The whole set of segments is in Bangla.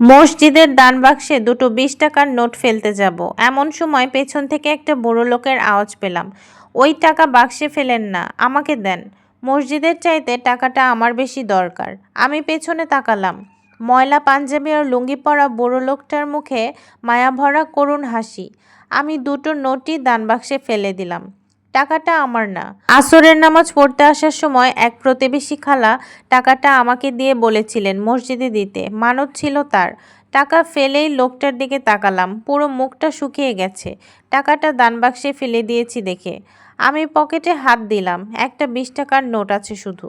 মসজিদের দান বাক্সে দুটো বিশ টাকার নোট ফেলতে যাব। এমন সময় পেছন থেকে একটা বুড়ো লোকের আওয়াজ পেলাম। ওই টাকা বাক্সে ফেলেন না, আমাকে দেন। মসজিদের চাইতে টাকাটা আমার বেশি দরকার। আমি পেছনে তাকালাম। ময়লা, পাঞ্জাবি আর লুঙ্গি পরা বুড়ো লোকটার মুখে মায়াভরা করুণ হাসি। আমি দুটো নোটই দান বাক্সে ফেলে দিলাম। টাকাটা আমার না। আসরের নামাজ পড়তে আসার সময় এক প্রতিবেশী খালা টাকাটা আমাকে দিয়ে বলেছিলেন মসজিদে দিতে। মানত ছিল তার। টাকা ফেলেই লোকটার দিকে তাকালাম। পুরো মুখটা শুকিয়ে গেছে। টাকাটা দান বাক্সে ফেলে দিয়েছি দেখে। আমি পকেটে হাত দিলাম। একটা বিশ টাকার নোট আছে শুধু।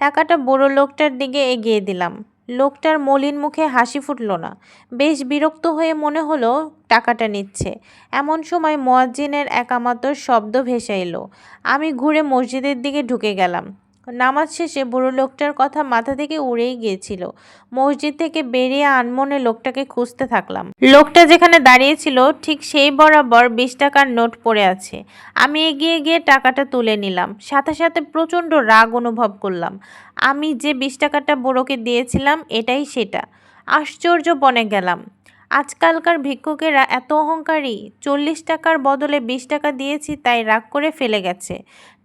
টাকাটা বুড়ো লোকটার দিকে এগিয়ে দিলাম। লোকটার মলিন মুখে হাসি ফুটল না। বেশ বিরক্ত হয়ে মনে হলো টাকাটা নিচ্ছে। এমন সময় মোয়াজ্জিনের একামাত্র শব্দ ভেসে এলো। আমি ঘুরে মসজিদের দিকে ঢুকে গেলাম। নামাজ শেষে বুড়ো লোকটার কথা মাথা থেকে উড়েই গিয়েছিল। মসজিদ থেকে বেরিয়ে আনমনে লোকটাকে খুঁজতে থাকলাম। লোকটা যেখানে দাঁড়িয়েছিল, ঠিক সেই বরাবর বিশ টাকার নোট পড়ে আছে। আমি এগিয়ে গিয়ে টাকাটা তুলে নিলাম। সাথে সাথে প্রচণ্ড রাগ অনুভব করলাম। আমি যে বিশ টাকাটা বুড়োকে দিয়েছিলাম, এটাই সেটা। আশ্চর্য বনে গেলাম। আজকালকার ভিক্ষুকেরা এত অহংকারী চল্লিশ টাকার বদলে বিশ টাকা দিয়েছি তাই রাগ করে ফেলে গেছে।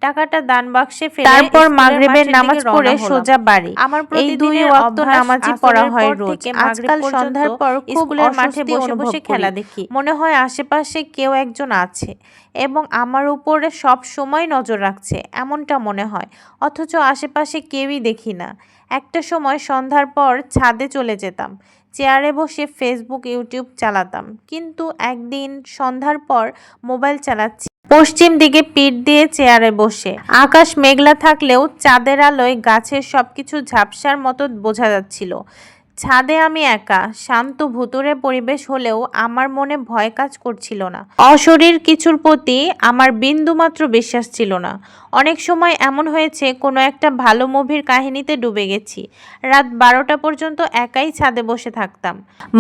টাকাটা দান বাক্সে ফেলে তারপর মাগরিবের নামাজ পড়ে সোজা বাড়ি। আমার এই দুই ওয়াক্ত নামাজই পড়া হয় রোজ। আজকাল সন্ধ্যার পর স্কুলের মাঠে বসে বসে খেলা দেখি। মনে হয় আশেপাশে কেউ একজন আছে এবং আমার উপরে সব সময় নজর রাখছে এমনটা মনে হয়। অথচ আশেপাশে কেউই দেখি না। একটা সময় সন্ধ্যার পর ছাদে চলে যেতাম। চেয়ারে বসে ফেসবুক ইউটিউব চালাতাম। কিন্তু একদিন সন্ধ্যার পর মোবাইল চালাচ্ছি। পশ্চিম দিকে পিঠ দিয়ে চেয়ারে বসে। আকাশ মেঘলা থাকলেও চাঁদের আলোয় গাছের সবকিছু ঝাপসার মতো বোঝা যাচ্ছিল। ছাদে আমি একা, শান্ত ভুতুরে পরিবেশ হলেও আমার মনে ভয় কাজ করছিল না। অশরীর কিছুর প্রতি আমার বিন্দুমাত্র বিশ্বাস ছিল না। অনেক সময় এমন হয়েছে, কোনো একটা ভালো মুভির কাহিনীতে ডুবে গেছি। রাত বারোটা পর্যন্ত একাই ছাদে বসে থাকতাম।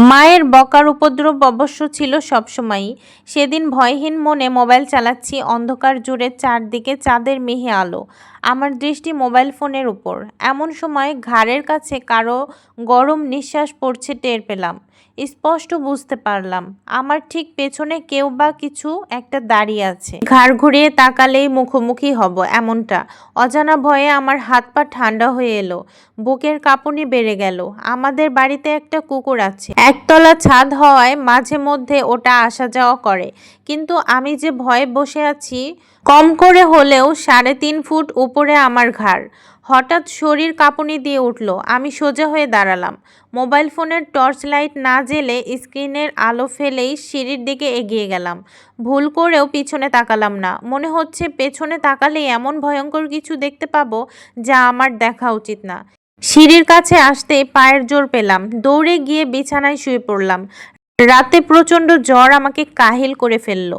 মায়ের বকার উপদ্রব অবশ্য ছিল সবসময়ই। সেদিন ভয়হীন মনে মোবাইল চালাচ্ছি, অন্ধকার জুড়ে চারদিকে চাঁদের মিহি আলো। আমার দৃষ্টি মোবাইল ফোনের উপর। এমন সময় ঘাড়ের কাছে কারও গরম নিঃশ্বাস পড়ছে টের পেলাম। স্পষ্ট বুঝতে পারলাম, আমার ঠিক পেছনে কেউ বা কিছু একটা দাঁড়িয়ে আছে। ঘাড় ঘুরিয়ে তাকালেই মুখোমুখি হব এমনটা। অজানা ভয়ে আমার হাত পা ঠান্ডা হয়ে এলো। বুকের কাঁপুনি বেড়ে গেল। আমাদের বাড়িতে একটা কুকুর আছে। একতলা ছাদ হওয়ায় মাঝে মধ্যে ওটা আসা যাওয়া করে। কিন্তু আমি যে ভয়ে বসে আছি, কম করে হলেও সাড়ে তিন ফুট উপরে আমার ঘাড়। হঠাৎ শরীর কাঁপুনি দিয়ে উঠল। আমি সোজা হয়ে দাঁড়ালাম। মোবাইল ফোনের টর্চ লাইট না জেলে স্ক্রিনের আলো ফেলেই সিঁড়ির দিকে এগিয়ে গেলাম। ভুল করেও পিছনে তাকালাম না। মনে হচ্ছে পেছনে তাকালেই এমন ভয়ঙ্কর কিছু দেখতে পাবো যা আমার দেখা উচিত না। সিঁড়ির কাছে আসতে পায়ের জোর পেলাম। দৌড়ে গিয়ে বিছানায় শুয়ে পড়লাম। রাতে প্রচণ্ড জ্বর আমাকে কাহিল করে ফেলল।